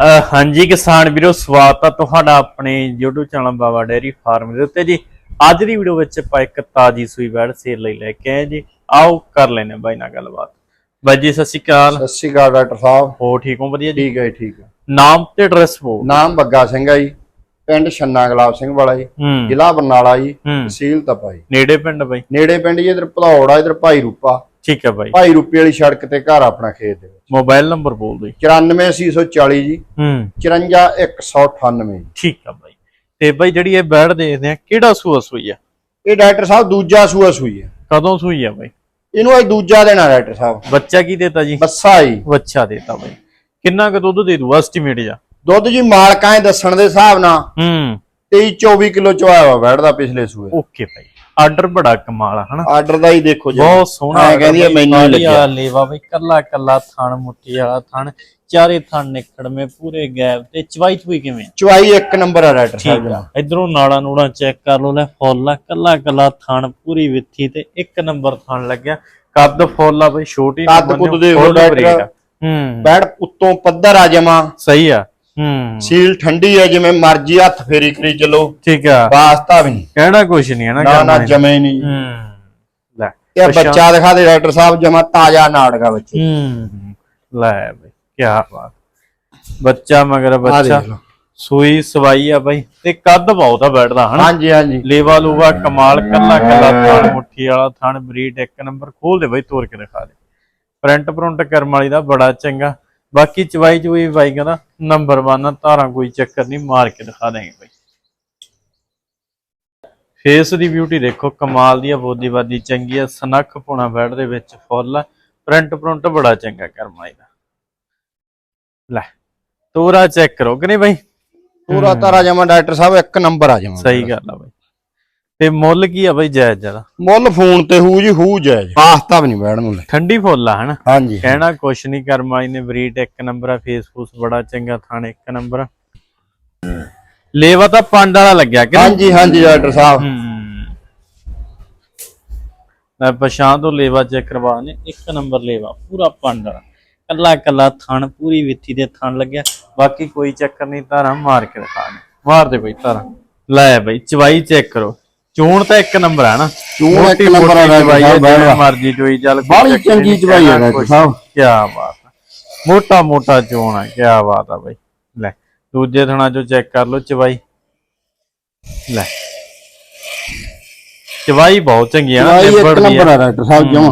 ਹਾਂਜੀ ਕਿਸਾਨ ਵੀਰੋ ਸਵਾਗਤ ਆ ਤੁਹਾਡਾ ਆਪਣੇ YouTube channel Baba dairy farm ਦੇ ਉੱਤੇ ਜੀ। ਅੱਜ ਦੀ ਵੀਡੀਓ ਵਿੱਚ ਆਪਾਂ ਇੱਕ ਤਾਜੀ ਸੂਈ ਬੈੜ ਸੇਲ ਲਈ ਲੈ ਕੇ ਆਏ ਜੀ। ਆਓ ਕਰ ਲੈਨੇ ਬਾਈ ਨਾਲ ਗੱਲਬਾਤ। ਬਾਈ ਜੀ ਸਤਿ ਸ਼੍ਰੀ ਅਕਾਲ। ਸਤਿ ਸ਼੍ਰੀ ਅਕਾਲ ਡਾਕਟਰ ਸਾਹਿਬ। ਹੋ ਠੀਕ ਹੋ? ਵਧੀਆ ਜੀ? ਠੀਕ ਹੈ ਜੀ, ਠੀਕ ਹੈ। ਨਾਮ ਤੇ ਐਡਰੈਸ ਬੋ ਨਾਮ ਬੱਗਾ ਸਿੰਘ ਹੈ ਜੀ। ਪਿੰਡ ਛੰਨਾ ਗੁਲਾਬ ਸਿੰਘ ਵਾਲਾ ਜੀ। ਹੂੰ। ਜ਼ਿਲ੍ਹਾ ਬਰਨਾਲਾ ਜੀ। ਹੂੰ। ਤਹਿਸੀਲ ਤਪਾ ਜੀ ਨੇੜੇ ਪਿੰਡ ਬਾਈ? ਨੇੜੇ ਪਿੰਡ ਜੀ ਇਧਰ ਭਦੌੜ ਆ ਇਧਰ ਭਾਈ ਰੂਪਾ। ਠੀਕ ਹੈ ਬਾਈ। ਭਾਈ ਰੂਪੇ ਵਾਲੀ ਸੜਕ ਤੇ ਘਰ ਆਪਣਾ ਖੇਤ ਦੇ ਵਿੱਚ। ਮੋਬਾਈਲ ਨੰਬਰ ਬੋਲ ਦਿਓ ਜੀ। 94840 ਜੀ। ਹੂੰ। 54198 ਜੀ। ਠੀਕ ਆ ਬਾਈ। ਤੇ ਬਾਈ ਜਿਹੜੀ ਇਹ ਬੈੜ ਦੇਖਦੇ ਆ ਕਿਹੜਾ ਸੂਆ ਸੂਈ ਆ? ਇਹ ਡਾਕਟਰ ਸਾਹਿਬ ਦੂਜਾ ਸੂਆ ਸੂਈ ਹੈ ਕਦੋਂ ਸੂਈ ਆ ਬਾਈ? ਇਹਨੂੰ ਅੱਜ ਦੂਜਾ ਦੇਣਾ ਡਾਕਟਰ ਸਾਹਿਬ। ਬੱਚਾ ਕੀ ਦੇਤਾ ਜੀ? ਬੱਸਾ ਜੀ। ਬੱਚਾ ਦੇਤਾ ਬਾਈ। ਕਿੰਨਾ ਕੁ ਦੁੱਧ ਦੇ ਦੂ ਐਸਟੀਮੇਟ ਜਾ ਦੁੱਧ ਜੀ ਮਾਲਕਾਂ ਦੇ ਦੱਸਣ ਦੇ ਹਿਸਾਬ ਨਾਲ ਹੂੰ। 23 24 ਕਿਲੋ ਚਵਾਇਆ ਵਾ ਬੈਠਦਾ ਪਿਛਲੇ ਸੂਏ। ਓਕੇ ਭਾਈ ਆਰਡਰ ਬੜਾ ਕਮਾਲ ਆ ਹਨਾ? ਆਰਡਰ ਦਾ ਹੀ ਦੇਖੋ ਜੀ। ਬਹੁਤ ਸੋਹਣਾ ਐਂ ਕਹਿੰਦੀ ਆ, ਮੈਨੂੰ ਲੱਗਿਆ। ਲੇਵਾ ਬਈ ਕੱਲਾ ਕੱਲਾ ਥਣ ਮੁੱਠੀ ਵਾਲਾ ਥਣ ਚਾਰੇ ਥਣ ਨਿਕੜਵੇਂ ਪੂਰੇ ਗੈਪ ਤੇ ਚਵਾਈ ਚੁਈ ਕਿਵੇਂ? ਚਵਾਈ ਇੱਕ ਨੰਬਰ ਆ ਡਾਕਟਰ ਸਾਹਿਬ ਆ। ਇਧਰੋਂ ਨਾੜਾ ਨੂੜਾ ਚੈੱਕ ਕਰ ਲਓ ਲੈ ਫੁੱਲ ਆ ਕੱਲਾ ਕੱਲਾ ਥਣ ਪੂਰੀ ਵਿੱਥੀ ਤੇ ਇੱਕ ਨੰਬਰ ਥਣ ਲੱਗਿਆ। ਕੱਦ ਫੁੱਲ ਆ ਬਈ ਛੋਟੀ ਕੱਦ ਕੁੱਦ ਆ। ਹੂੰ। ਬੈੜ ਉੱਤੋਂ ਪੱਧਰ ਆ ਜਮਾ। ਸਹੀ ਆ। ਹੂੰ। ਸੀਲ ਠੰਡੀ ਹੈ ਜਿਵੇਂ ਮਰਜ਼ੀ ਹੱਥ ਫੇਰੀ ਕਰੀ ਚੱਲੋ। ਠੀਕ ਆ। ਵਾਸਤਾ ਵੀ ਨਹੀਂ। ਕਹਿਣਾ ਕੁਛ ਨਹੀਂ ਹੈ ਨਾ ਨਾ ਜਮੇ ਨਹੀਂ। ਹੂੰ। ਲੈ ਇਹ ਬੱਚਾ ਦਿਖਾ ਦੇ ਡਾਕਟਰ ਸਾਹਿਬ ਜਮਾ ਤਾਜ਼ਾ ਨਾੜਗਾ ਬੱਚੇ। ਹੂੰ। ਲੈ ਬਈ ਕੀ ਬਾਤ। ਬੱਚਾ ਮਗਰ ਬੱਚਾ। ਸੂਈ ਸਵਾਈ ਆ ਬਈ। ਤੇ ਕੱਦ ਬਹੁਤ ਆ ਬੈਠਦਾ ਹਨਾ? ਹਾਂਜੀ ਹਾਂਜੀ। ਲੇਵਾ ਲੂਵਾ ਕਮਾਲ ਕੱਲਾ ਕੱਲਾ ਥਣ ਮੁੱਠੀ ਵਾਲਾ ਥਣ ਬਰੀਡ ਇੱਕ ਨੰਬਰ ਖੋਲ ਦੇ ਬਈ ਤੋੜ ਕੇ ਦਿਖਾ ਦੇ। ਪ੍ਰਿੰਟ ਪ੍ਰਿੰਟ ਕਰਮ ਵਾਲੀ ਦਾ ਬੜਾ ਚੰਗਾ ਬਾਕੀ ਚਵਾਈ ਚੁਈ ਬਾਈ ਕਹਿੰਦਾ ਨੰਬਰ 1 ਧਾਰਾਂ ਕੋਈ ਚੱਕਰ ਨਹੀਂ ਮਾਰ ਕੇ ਦਿਖਾ ਦੇਂਗੇ ਬਈ। ਫੇਸ ਦੀ ਬਿਊਟੀ ਦੇਖੋ ਕਮਾਲ ਦੀ ਆ ਬੋਦੀਵਾਦੀ ਚੰਗੀ ਆ ਸਨੱਖ ਪੁਣਾ ਬੈਡ ਦੇ ਵਿੱਚ ਫੁੱਲ ਆ ਪ੍ਰਿੰਟ ਪ੍ਰਿੰਟ ਬੜਾ ਚੰਗਾ ਕਰਮ ਵਾਲੀ ਦਾ ਲੈ ਤੋਰਾ ਚੈੱਕ ਕਰੋ ਕਿ ਨਹੀਂ ਬਾਈ? ਪੂਰਾ ਤਾਰਾ ਜਮਾ ਡਾਕਟਰ ਸਾਹਿਬ ਇੱਕ ਨੰਬਰ ਆ ਜਮਾ। ਸਹੀ ਗੱਲ ਆ ਬਾਈ। ਤੇ ਮੁੱਲ ਕੀ ਆ ਬਾਈ ਜਾਇਜ਼ ਜਰਾ ਮੁੱਲ ਫੋਨ ਤੇ ਹੂ ਜੀ ਹੂ ਜਾਇਜ਼। ਵਾਸਤਾ ਵੀ ਨਹੀਂ ਬੈੜ ਨੂੰ ਠੰਡੀ ਫੁੱਲ ਆ ਹਨਾ? ਹਾਂਜੀ। ਕਹਿਣਾ ਕੁਛ ਨਹੀਂ ਕਰਮ ਵਾਲੀ ਨੇ ਬਰੀਡ ਇੱਕ ਨੰਬਰ ਆ ਫੇਸਬੁੱਕ ਬੜਾ ਚੰਗਾ ਥਾਣ ਇੱਕ ਨੰਬਰ। ਲੇਵਾ ਤਾਂ ਪੰਡ ਵਾਲਾ ਲੱਗਿਆ ਕਿ? ਹਾਂਜੀ ਹਾਂਜੀ ਡਾਕਟਰ ਸਾਹਿਬ। ਹੂੰ। ਮੈਂ ਪਛਾਣ ਤੋਂ ਲੇਵਾ ਚੈੱਕ ਕਰਵਾ ਨੇ ਇੱਕ ਨੰਬਰ ਲੇਵਾ ਪੂਰਾ ਪੰਡ ਵਾਲਾ। ਕੱਲਾ ਕੱਲਾ ਥਣ ਪੂਰੀ ਵਿੱਥੀ ਦੇ ਥਣ ਲੱਗਿਆ। ਬਾਕੀ ਕੋਈ ਚੱਕਰ ਨਹੀਂ ਧਾਰਾਂ ਮਾਰ ਕੇ ਦਿਖਾ ਨੇ ਮਾਰ ਦੇ ਬਈ ਧਾਰਾਂ। ਲੈ ਬਈ ਚਵਾਈ ਚੈੱਕ ਕਰੋ। ਚੋਣ ਤਾਂ ਇੱਕ ਨੰਬਰ ਆ ਨਾ। ਚੋਣ ਇੱਕ ਨੰਬਰ ਆ ਆ, ਸਾਹਿਬ, ਬਹਿਣਾ। ਮਰਜ਼ੀ ਚੋਈ ਚੱਲ ਚੱਕਰ ਚੰਗੀ ਚਵਾਈ ਆ ਕੁਛ ਸਾਹਿਬ। ਕੀ ਬਾਤ ਮੋਟਾ ਮੋਟਾ ਚੋਣ ਆ ਕੀ ਬਾਤ ਆ ਬਈ। ਲੈ ਦੂਜੇ ਥਣਾ ਚੋਂ ਚੈੱਕ ਕਰ ਲਓ ਚਵਾਈ ਲੈ। ਚਵਾਈ ਬਹੁਤ ਚੰਗੀ ਆ ਨਾ ਇੱਕ ਨੰਬਰ ਆ ਡਾਕਟਰ ਸਾਹਿਬ ਜਮਾ।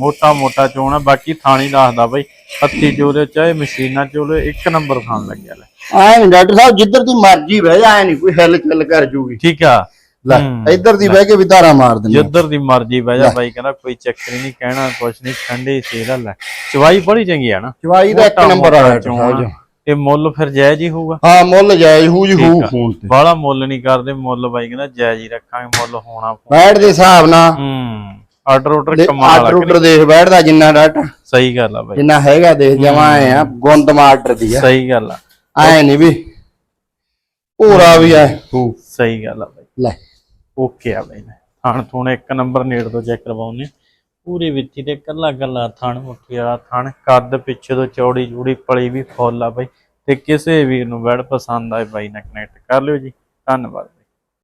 ਮੋਟਾ ਮੋਟਾ ਚੋਣ ਆ ਬਾਕੀ ਥਾਣੀ ਦੱਸਦਾ ਬਈ। ਹੱਥੀ ਚੋਲੇ ਚਾਹੇ ਮਸ਼ੀਨਾਂ ਚੋਲੇ ਇੱਕ ਨੰਬਰ ਥਾਣ ਲੱਗਿਆ ਲੈ। ਆਏ ਡਾਕਟਰ ਸਾਹਿਬ ਜਿੱਧਰ ਦੀ ਮਰਜ਼ੀ ਬਹਿ ਜਾ ਐ ਨਹੀਂ ਕੋਈ ਹਿੱਲ ਚੱਲ ਕਰ ਜੂਗੀ। ਠੀਕ ਆ। ਲੈ। ਇੱਧਰ ਦੀ ਬਹਿ ਕੇ ਵੀ ਧਾਰਾ ਮਾਰ ਦਿੰਦੇ ਜਿੱਧਰ ਦੀ ਮਰਜ਼ੀ ਬਹਿ ਜਾ ਬਾਈ ਕਹਿੰਦਾ ਕੋਈ ਚੱਕਰ ਨਹੀਂ ਕਹਿਣਾ ਕੁਛ ਨਹੀਂ ਠੰਡੇ ਸੇਰਾ ਲੈ। ਚਵਾਈ ਬੜੀ ਚੰਗੀ ਆ ਨਾ। ਚਵਾਈ ਦਾ ਇੱਕ ਨੰਬਰ ਆ। ਆ। ਤੇ ਮੁੱਲ ਫਿਰ ਜਾਇਜ਼ ਹੀ ਹੋਊਗਾ। ਹਾਂ ਮੁੱਲ ਜਾਇਜ਼ ਹੂ ਜੀ ਹੂ ਠੀਕ ਆ। ਫੋਨ ਤੇ। ਬਾਹਲਾ ਮੁੱਲ ਨਹੀਂ ਕਰਦੇ ਮੁੱਲ ਬਾਈ ਕਹਿੰਦਾ ਜਾਇਜ਼ ਹੀ ਰੱਖਾਂਗੇ ਮੁੱਲ ਹੋਣਾ ਬੈਠ ਦੇ ਹਿਸਾਬ ਨਾਲ। ਹੂੰ ਆਰਡਰ ਆਰਡਰ ਕਮਾਲ ਆਰਡਰ ਆ ਉਡਰ ਦੇਖ ਬੈਠਦਾ ਜਿੰਨਾ ਡਾਟਾ। ਸਹੀ ਗੱਲ ਆ ਬਾਈ। ਜਿੰਨਾ ਹੈਗਾ ਦੇਖ ਜਮਾ ਆਏ ਆ ਗੁੰਦ ਆਰਡਰ ਦੀ ਆ। ਸਹੀ ਗੱਲ ਆ। ਐ ਨਹੀਂ ਵੀ। ਪੂਰਾ ਵੀ ਐ। ਹੂ ਸਹੀ ਗੱਲ ਆ ਬਾਈ। ਲੈ। ਓਕੇ ਆ ਬਾਈ। ਥਾਣ ਥੁਣ ਇੱਕ ਨੰਬਰ ਨੇੜ ਤੋਂ ਚੈੱਕ ਕਰਵਾਉਨੇ ਪੂਰੀ ਵਿੱਚੀ ਤੇ ਕੱਲਾ ਕੱਲਾ ਥਣ ਮੁੱਠੀ ਵਾਲਾ ਥਣ। ਕੱਦ ਪਿੱਛੇ ਤੋਂ ਚੌੜੀ ਜੂੜੀ ਪਲੀ ਵੀ ਫੁੱਲ ਆ ਬਾਈ। ਤੇ ਕਿਸੇ ਵੀਰ ਨੂੰ ਵੜ ਪਸੰਦ ਆਏ ਬਾਈ ਨਾਲ ਕਨੈਕਟ ਕਰ ਲਿਓ ਜੀ। ਧੰਨਵਾਦ।